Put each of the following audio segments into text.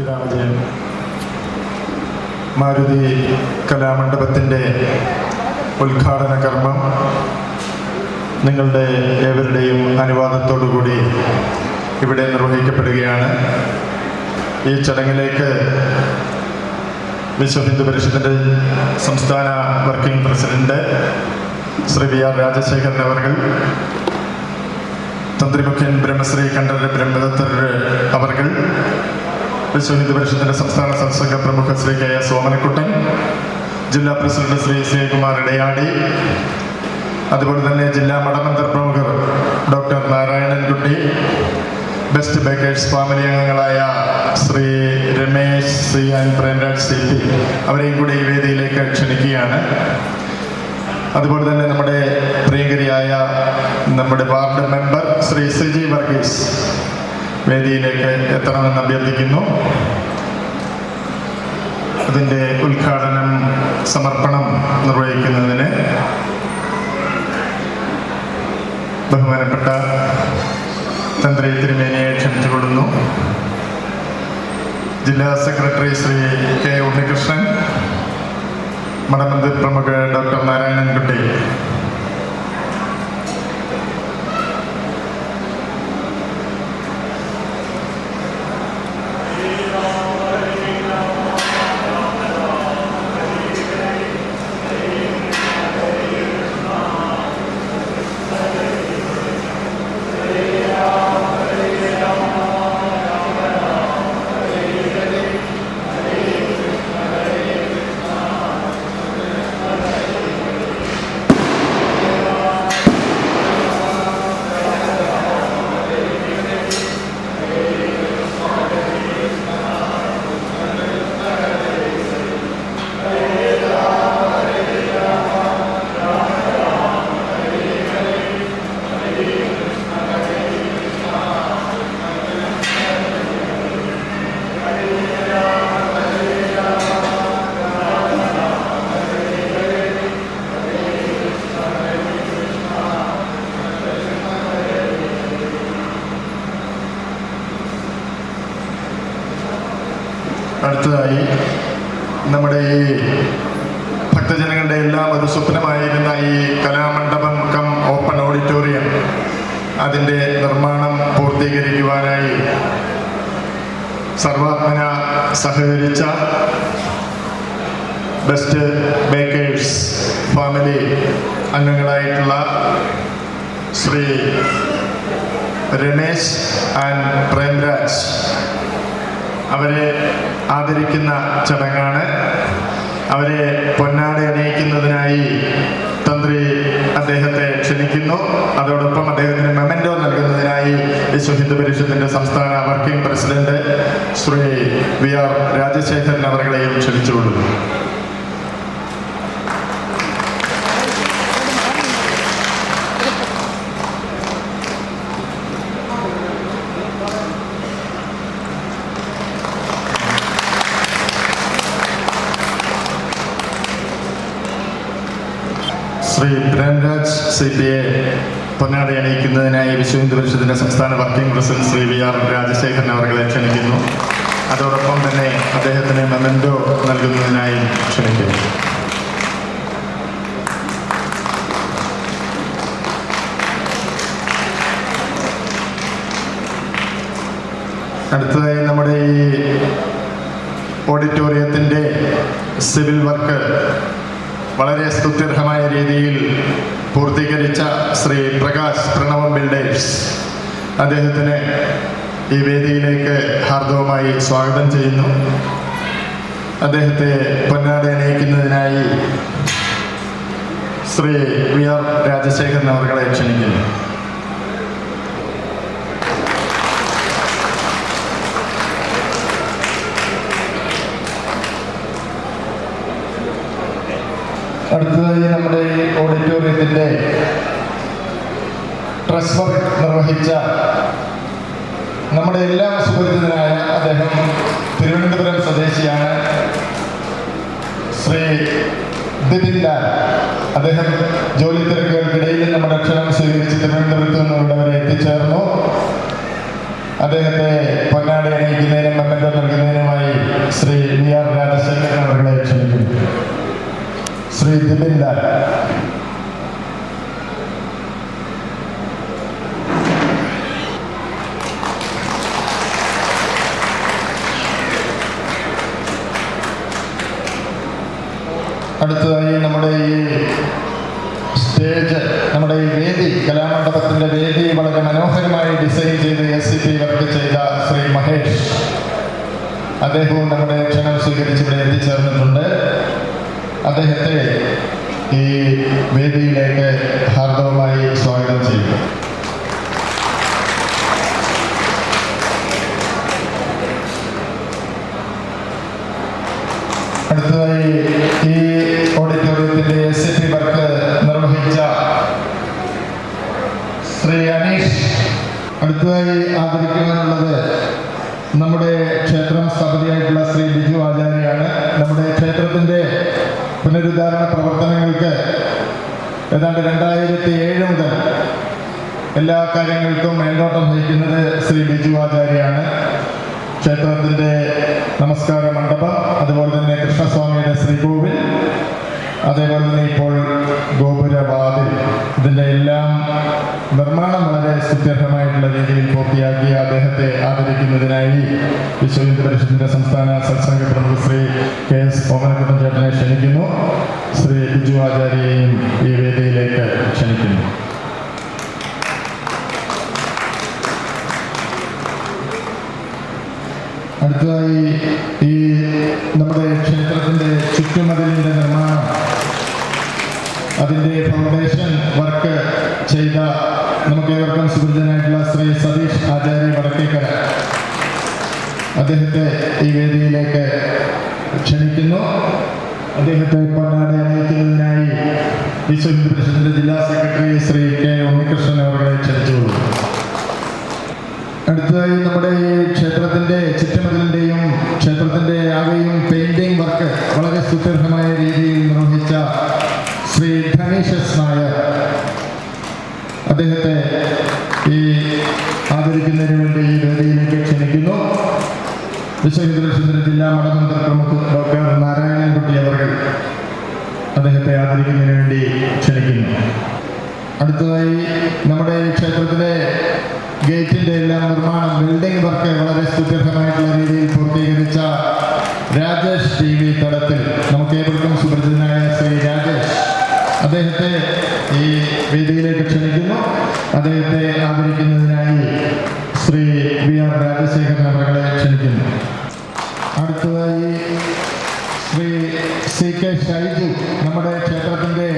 ശ്രീരാമജയൻ മാരുതി കലാമണ്ഡപത്തിന്റെ ഉദ്ഘാടന കർമ്മം നിങ്ങളുടെ ഏവരുടെയും അനുവാദത്തോടുകൂടി ഇവിടെ നിർവഹിക്കപ്പെടുകയാണ്. ഈ ചടങ്ങിലേക്ക് വിശ്വ ഹിന്ദു പരിഷത്തിന്റെ സംസ്ഥാന working president Shri V R Rajasekharan അവർ തന്ത്രിമുഖ്യൻ ബ്രഹ്മശ്രീ കണ്ഠര ബ്രഹ്മദത്തർ അവർ വിശ്വ ഹിന്ദു പരിഷത്തിന്റെ സംസ്ഥാന സംസ്ഥാന പ്രമുഖ ശ്രീ കെ എസ് സോമനക്കുട്ടൻ ജില്ലാ പ്രസിഡന്റ് ശ്രീ ശ്രീകുമാർ ഇടയാടി അതുപോലെ തന്നെ ജില്ലാ മഠമന്ത്ര പ്രമുഖർ doctor Narayanankutty best bakers family അംഗങ്ങളായ ശ്രീ രമേശ് ശ്രീ ആൻഡ് പ്രേംരാജ് സിറ്റി അവരെയും കൂടി ഈ വേദിയിലേക്ക് ക്ഷണിക്കുകയാണ്. അതുപോലെ തന്നെ നമ്മുടെ പ്രിയങ്കരിയായ നമ്മുടെ വാർഡ് മെമ്പർ ശ്രീ സിജി വർഗീസ്. വേദിയിലേക്ക് എത്തണമെന്ന് അഭ്യർത്ഥിക്കുന്നു. അതിന്റെ ഉദ്ഘാടനം സമർപ്പണം നിർവഹിക്കുന്നതിന് ബഹുമാനപ്പെട്ട തന്ത്രി തിരുമേനിയെ ക്ഷണിച്ചുകൊള്ളുന്നു. ജില്ലാ സെക്രട്ടറി ശ്രീ കെ ഉണ്ണികൃഷ്ണൻ മഠമന്ദിർ പ്രമുഖ ഡോക്ടർ നാരായണൻകുട്ടി അടുത്തതായി നമ്മുടെ ഈ ഭക്തജനങ്ങളുടെ എല്ലാം ഒരു സ്വപ്നമായിരുന്ന ഈ കലാമണ്ഡപം കം ഓപ്പൺ ഓഡിറ്റോറിയം അതിന്റെ നിർമ്മാണം പൂർത്തീകരിക്കുവാനായി സർവാത്മന സഹകരിച്ച ബെസ്റ്റ് ബേക്കേഴ്സ് ഫാമിലി അംഗങ്ങളായിട്ടുള്ള ശ്രീ രമേശ് ആൻഡ് പ്രേംരാജ് അവരെ ആദരിക്കുന്ന ചടങ്ങാണ്. അവരെ പൊന്നാടി അണിയിക്കുന്നതിനായി തന്ത്രി അദ്ദേഹത്തെ ക്ഷണിക്കുന്നു. അതോടൊപ്പം അദ്ദേഹത്തിന് മെമൻഡോ നൽകുന്നതിനായി വിശ്വ ഹിന്ദു പരിഷത്തിന്റെ സംസ്ഥാന working president Shri V R Rajasekharan അവരെയും ക്ഷണിച്ചുകൊള്ളുന്നു. സി പി എ പൊന്നാടി അണിയിക്കുന്നതിനായി വിശ്വ ഹിന്ദു പരിഷത്തിന്റെ സംസ്ഥാന working president Shri V R Rajasekharan അവരെ ക്ഷണിക്കുന്നു. അതോടൊപ്പം തന്നെ അദ്ദേഹത്തിന് മെമന്റോ നൽകുന്നതിനായി ക്ഷണിക്കുന്നു. അടുത്തതായി നമ്മുടെ ഈ ഓഡിറ്റോറിയത്തിന്റെ സിവിൽ വർക്ക് വളരെ സ്തുത്യർഹമായ രീതിയിൽ പൂർത്തീകരിച്ച ശ്രീ പ്രകാശ് പ്രണവം ബിൽഡേഴ്സ് അദ്ദേഹത്തിന് ഈ വേദിയിലേക്ക് ഹാർദവമായി സ്വാഗതം ചെയ്യുന്നു. അദ്ദേഹത്തെ പൊന്നാട അണിയിക്കുന്നതിനായി ശ്രീ വി ആർ രാജശേഖരൻ അവർകളെ ക്ഷണിക്കുന്നു. അടുത്തതായി നമ്മുടെ ഈ ഓഡിറ്റോറിയത്തിന്റെ ഡ്രസ് വർക്ക് നിർവഹിച്ച നമ്മുടെ എല്ലാ സുപരിചിതനായ അദ്ദേഹം തിരുവനന്തപുരം സ്വദേശിയാണ്. ശ്രീ ദിപിൻലാൽ അദ്ദേഹം ജോലി തിരക്കുകൾക്കിടയിൽ നമ്മുടെ ക്ഷണം സ്വീകരിച്ച് തിരുവനന്തപുരത്ത് നിന്ന് ഇവിടെ വരെ എത്തിച്ചേർന്നു. അദ്ദേഹത്തെ പൊന്നാടി അണിയിക്കുന്നതിനും മെമ്മന്റോ നൽകുന്നതിനും ശ്രീ വി ആർ രാജശേഖരൻ അവരുടെ ക്ഷണിക്കുന്നു ദിബിൻ അടുത്തതായി നമ്മുടെ ഈ സ്റ്റേജ് നമ്മുടെ ഈ വേദി കലാമണ്ഡപത്തിന്റെ വേദി വളരെ മനോഹരമായി ഡിസൈൻ ചെയ്ത് എസ് സി പി വർക്ക് ചെയ്ത ശ്രീ മഹേഷ്. അദ്ദേഹവും നമ്മുടെ ക്ഷണം സ്വീകരിച്ച് ഇവിടെ എത്തിച്ചേർന്നിട്ടുണ്ട്. അദ്ദേഹത്തെ ഈ വേദിയിലേക്ക് ഹാർദവമായി സ്വാഗതം ചെയ്യുന്നു. അടുത്തതായി ഈ ഓഡിറ്റോറിയത്തിന്റെ എസ് പി വർക്ക് നിർവഹിച്ച ശ്രീ അനീഷ്. അടുത്തതായി ആദരിക്കുവാനുള്ളത് നമ്മുടെ ക്ഷേത്രം സ്ഥപതിയായിട്ടുള്ള ശ്രീ ബിജു ആചാര്യയാണ്. നമ്മുടെ ക്ഷേത്രത്തിന്റെ പുനരുദ്ധാരണ പ്രവർത്തനങ്ങൾക്ക് ഏതാണ്ട് രണ്ടായിരത്തി ഏഴ് മുതൽ എല്ലാ കാര്യങ്ങൾക്കും മേൽനോട്ടം വഹിക്കുന്നത് ശ്രീ ബിജു ആചാര്യയാണ്. ക്ഷേത്രത്തിന്റെ നമസ്കാര മണ്ഡപം അതുപോലെ തന്നെ കൃഷ്ണസ്വാമിയുടെ ശ്രീകോവിൽ അതേപോലെ തന്നെ ഇപ്പോൾ ഗോപുരവാതിൽ. ഇതിന്റെ എല്ലാം നിർമ്മാണം വളരെ സുത്യർഹമായിട്ടുള്ള രീതിയിൽ പൂർത്തിയാക്കി അദ്ദേഹത്തെ ആദരിക്കുന്നതിനായി വിശ്വ ഹിന്ദു പരിഷത്തിന്റെ സംസ്ഥാന സത്സംഗ പ്രമുഖ ശ്രീ ഈ നമ്മുടെ ക്ഷേത്രത്തിന്റെ ചുറ്റുമതിലിന്റെ നിർമ്മാണം അതിന്റെ ഫൗണ്ടേഷൻ വർക്ക് ചെയ്ത നമുക്ക് ഏവർക്കും സുഹൃത്തനായിട്ടുള്ള ശ്രീ സതീഷ് ആചാര്യ വടക്കേക്കര. അദ്ദേഹത്തെ ഈ വേദിയിലേക്ക് ക്ഷണിക്കുന്നു. അദ്ദേഹത്തെ പൊന്നാടെ അണിയിക്കുന്നതിനായി വിശ്വഹിന്ദു പരിഷത്തിന്റെ ജില്ലാ സെക്രട്ടറി ശ്രീ കെ ഉണ്ണികൃഷ്ണൻ അവരെ ക്ഷണിച്ചുകൊള്ളുന്നു. അടുത്തതായി നമ്മുടെ ഈ ക്ഷേത്രത്തിന്റെ ചുറ്റുമതിലിന്റെയും ക്ഷേത്രത്തിന്റെ ആകെയും പെയിന്റിംഗ് വർക്ക് വളരെ സുദീർഘമായ രീതിയിൽ നിർവഹിച്ച ശ്രീ ധനീഷസ് നായർ അദ്ദേഹത്തെ ഈ ആദരിക്കുന്നതിന് വേണ്ടി ഈ വേദിയിലേക്ക് ക്ഷണിക്കുന്നു. വിശ്വഹിന്ദുലക്ഷത്തിന്റെ ജില്ലാ മഠമന്ത്രി പ്രമുഖ ഡോക്ടർ നാരായണൻകുട്ടി അവർ അദ്ദേഹത്തെ ആദരിക്കുന്നതിന് വേണ്ടി ക്ഷണിക്കുന്നു. അടുത്തതായി നമ്മുടെ ക്ഷേത്രത്തിലെ ഗേറ്റിന്റെ എല്ലാം നിർമ്മാണം ബിൽഡിംഗ് വർക്ക് വളരെ സുദീർഘമായിട്ടുള്ള രീതിയിൽ പൂർത്തീകരിച്ച രാജേഷ് ടി വി തടത്തിൽ. നമുക്ക് ഏവർക്കും സുപരിചിതനായ ശ്രീ രാജേഷ്. അദ്ദേഹത്തെ ഈ വേദിയിലേക്ക് ക്ഷണിക്കുന്നു. അദ്ദേഹത്തെ ആദരിക്കുന്നതിനായി ശ്രീ വി ആർ രാജശേഖരൻ അവരെ ക്ഷണിക്കുന്നു. അടുത്തതായി ശ്രീ സി കെ ഷൈജു. നമ്മുടെ ക്ഷേത്രത്തിന്റെ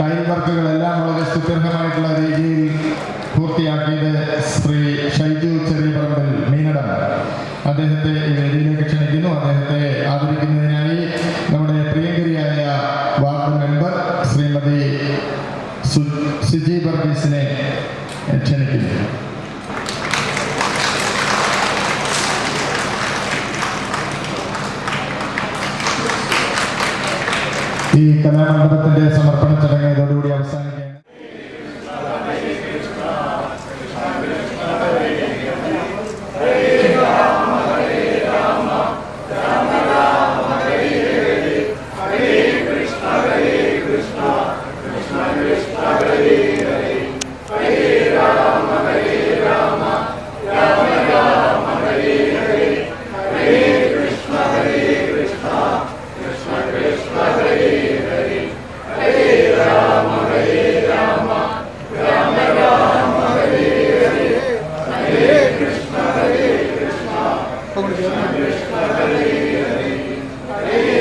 ടൈൽ വർക്കുകളെല്ലാം വളരെ സുദീർഘമായിട്ടുള്ള അദ്ദേഹത്തെ ഈ വേദിയിലേക്ക് ക്ഷണിക്കുന്നു. അദ്ദേഹത്തെ ആദരിക്കുന്നതിനായി നമ്മുടെ പ്രിയങ്കരിയായ വാർഡ് മെമ്പർ ശ്രീമതി സുജി വർഗീസിനെ ക്ഷണിക്കുന്നു. ഈ കലാമണ്ഡപത്തിന്റെ സമർപ്പണ ചടങ്ങ് Hare Hare Hare